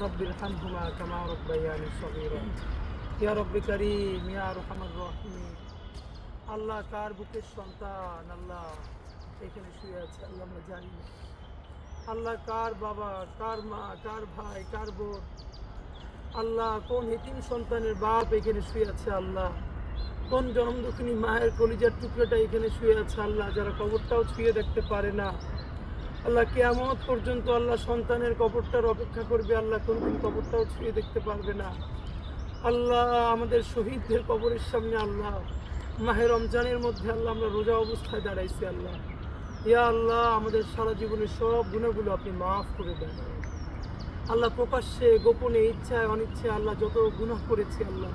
رب ارحمهما كما ربياني صغيرا يا رب كريم يا ارحم الراحمين আল্লাহ কার বুকের সন্তান আল্লাহ এখানে শুয়ে আছে আল্লাহ আমরা জানি না আল্লাহ কার বাবা কার মা কার ভাই কার বোন আল্লাহ কোন হিতিম সন্তানের বাপ এখানে শুয়ে আছে আল্লাহ কোন জন্ম দুঃখিনী মায়ের কলিজার টুকরোটা এখানে শুয়ে আছে আল্লাহ যারা কবরটাও ছুঁয়ে দেখতে পারে না আল্লাহ কেয়ামত পর্যন্ত আল্লাহ সন্তানের কবরটার অপেক্ষা করবে, আল্লাহ কোনদিন কবরটাও ছুঁয়ে দেখতে পারবে না। আল্লাহ আমাদের শহীদদের কবরের সামনে আল্লাহ, মাহে রমজানের মধ্যে আল্লাহ আমরা রোজা অবস্থায় দাঁড়াইছি আল্লাহ। ইয়া আল্লাহ, আমাদের সারা জীবনের সব গুণাগুলো আপনি মাফ করে দেন। আল্লাহ প্রকাশ্যে, গোপনে, ইচ্ছায়, অনিচ্ছায় আল্লাহ যত গুনাহ করেছি আল্লাহ,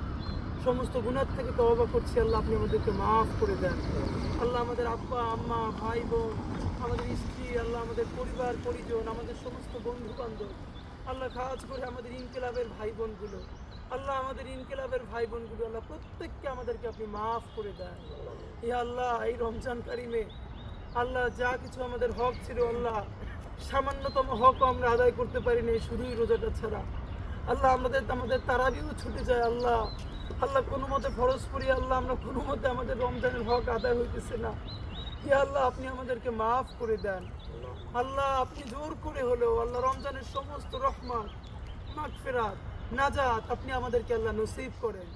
সমস্ত গুণার থেকে তওবা করছি আল্লাহ, আপনি আমাদেরকে মাফ করে দেন। আল্লাহ আমাদের আব্বা, আম্মা, ভাই, বোন, আমাদের স্ত্রী, আল্লাহ আমাদের পরিবার, পরিজন, আমাদের সমস্ত বন্ধু বান্ধব আল্লাহ খাজ করে আমাদের ইনকিলাবের ভাই বোনগুলো আল্লাহ আমাদের ইনকিলাবের ভাই বোনগুলো আল্লাহ প্রত্যেককে আমাদেরকে আপনি মাফ করে দেন। ইয়া আল্লাহ, এই রমজান কারিমে আল্লাহ যা কিছু আমাদের হক ছিল, আল্লাহ সামান্যতম হক আমরা আদায় করতে পারিনি শুধুই রোজাটা ছাড়া। আল্লাহ আমাদের আমাদের তারাবিও ছুটে যায়, আল্লাহ। আল্লাহ কোনো মতে ফরজ করি, আল্লাহ আমরা কোনো মতে আমাদের রমজানের হক আদায় হইতেছে না। ইয়া আল্লাহ, আপনি আমাদেরকে মাফ করে দেন। আল্লাহ, আপনি জোর করে হলেও আল্লাহ রমজানের সমস্ত রহমান মাগফিরাত, নাজাত আপনি আমাদেরকে আল্লাহ নসিব করেন।